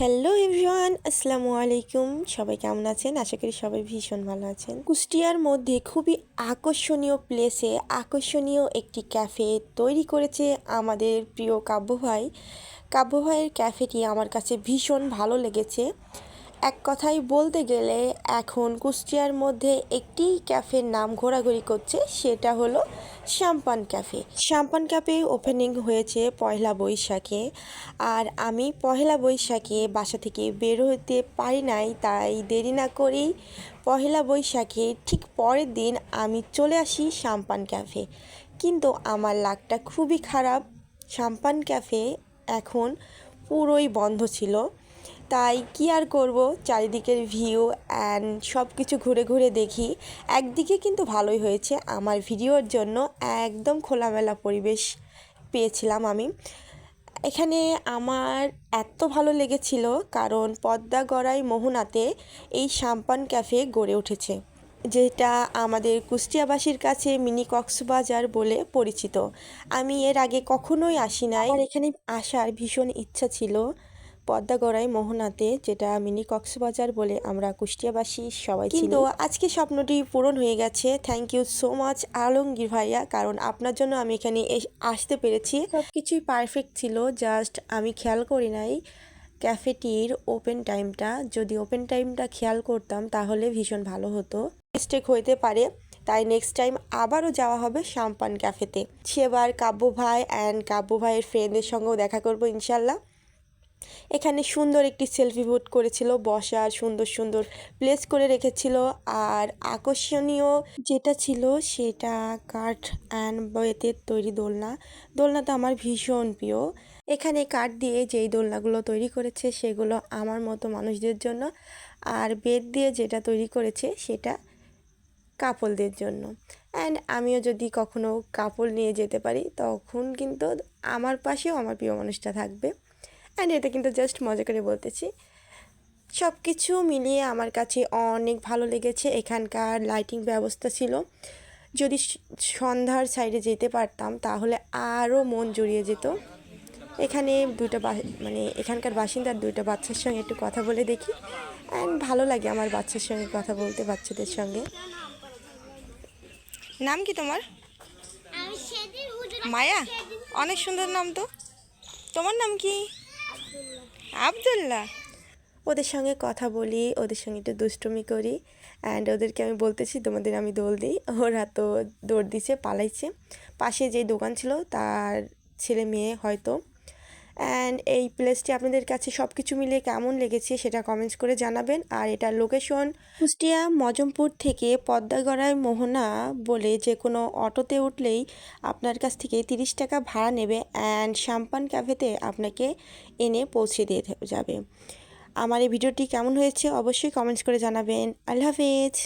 Hello everyone, আসসালামু আলাইকুম। সবাই কেমন আছেন? আশা করি সবাই ভীষণ ভালো আছেন। কুষ্টিয়ার মধ্যে খুবই আকর্ষণীয় প্লেসে আকর্ষণীয় একটি ক্যাফে তৈরি করেছে আমাদের প্রিয় কাব্য ভাই। কাব্য ভাইয়ের ক্যাফেটি আমার কাছে ভীষণ ভালো লেগেছে। এক কথায় বলতে গেলে এখন কুষ্টিয়ার মধ্যে একটি ক্যাফের নাম ঘোরাঘুরি করছে, সেটা হলো champagne cafe. Champagne cafe opening হয়েছে পয়লা বৈশাখে আর আমি পয়লা বৈশাখে বাসা থেকে বের হতে পারি নাই, তাই দেরি না করেই পয়লা বৈশাখে ঠিক পরের দিন আমি চলে আসি শ্যাম্পান ক্যাফে। কিন্তু আমার লাকটা খুবই খারাপ। শ্যাম্পান ক্যাফে এখন পুরোই বন্ধ ছিল। তাই কি আর করব? চারিদিকের ভিউ অ্যান্ড সব কিছু ঘুরে ঘুরে দেখি। একদিকে কিন্তু ভালোই হয়েছে আমার ভিডিওর জন্য, একদম খোলামেলা পরিবেশ পেয়েছিলাম আমি। এখানে আমার এত ভালো লেগেছিল কারণ পদ্মা গড়াই মোহনাতে এই সাম্পান ক্যাফে গড়ে উঠেছে, যেটা আমাদের কুষ্টিয়াবাসীর কাছে মিনি কক্সবাজার বলে পরিচিত। আমি এর আগে কখনোই আসি নাই। আর এখানে আসার ভীষণ ইচ্ছা ছিল। পদ্মাগড়াই মোহনাতে, যেটা মিনি কক্সবাজার বলে আমরা কুষ্টিয়াবাসী সবাই কিন্তু আজকে স্বপ্নটি পূরণ হয়ে গেছে। Thank you so much Alamgir ভাইয়া। কারণ আপনার জন্য আমি এখানে আসতে পেরেছি। সব কিছুই পারফেক্ট ছিল জাস্ট আমি খেয়াল করি নাই ক্যাফেটির ওপেন টাইমটা যদি ওপেন টাইমটা খেয়াল করতাম, তাহলে ভীষণ ভালো হতো। মিস্টেক হইতে পারে, তাই নেক্সট টাইম আবারও যাওয়া হবে শাম্পান ক্যাফেতে। সেবার কাব্য ভাই অ্যান্ড কাব্য ভাইয়ের ফ্রেন্ডদের সঙ্গেও দেখা করব ইনশাল্লাহ। এখানে সুন্দর একটি সেলফি বুট করেছিল, বসার সুন্দর সুন্দর প্লেস করে রেখেছিল। আর আকর্ষণীয় যেটা ছিল সেটা কাঠ অ্যান্ড বেতের তৈরি দোলনা। দোলনাটা আমার ভীষণ প্রিয়। এখানে কাঠ দিয়ে যেই দোলনাগুলো তৈরি করেছে সেগুলো আমার মতো মানুষদের জন্য। আর বেত দিয়ে যেটা তৈরি করেছে সেটা কাপলদের জন্য। অ্যান্ড আমিও যদি কখনো কাপড় নিয়ে যেতে পারি, তখন কিন্তু আমার পাশেও আমার প্রিয় মানুষটা থাকবে। অ্যান্ড এটা কিন্তু জাস্ট মজা করে বলতেছি। সব কিছু মিলিয়ে আমার কাছে অনেক ভালো লেগেছে। এখানকার লাইটিং ব্যবস্থা ছিল। যদি সন্ধ্যার সাইডে যেতে পারতাম তাহলে আরও মন জড়িয়ে যেত। এখানে দুইটা মানে এখানকার বাসিন্দার দুইটা বাচ্চার সঙ্গে একটু কথা বলে দেখি। অ্যান্ড ভালো লাগে আমার বাচ্চার সঙ্গে কথা বলতে বাচ্চাদের সঙ্গে। নাম কি তোমার? মায়া? অনেক সুন্দর নাম তো। তোমার নাম কি? আবদুল্লাহ। ওদের সঙ্গে কথা বলি, ওদের সঙ্গে একটু দুষ্টুমি করি অ্যান্ড ওদেরকে আমি বলতেছি, তোমাদের আমি দোল দিই। ওরা তো দৌড় দিছে, পালাইছে। পাশে যে দোকান ছিল, তার ছেলে মেয়ে হয়তো অ্যান্ড এই প্লেসটি আপনাদের কাছে সব কিছু মিলিয়ে কেমন লেগেছে সেটা কমেন্টস করে জানাবেন। আর এটার লোকেশন কুষ্টিয়া মজমপুর থেকে পদ্মাগড়ায় মোহনা বলে যে কোনো অটোতে উঠলেই আপনার কাছ থেকে তিরিশ টাকা ভাড়া নেবে অ্যান্ড শ্যাম্পান ক্যাফেতে আপনাকে এনে পৌঁছে দিয়ে যাবে। আমার এই ভিডিওটি কেমন হয়েছে অবশ্যই কমেন্টস করে জানাবেন। আল্লাহ হাফেজ।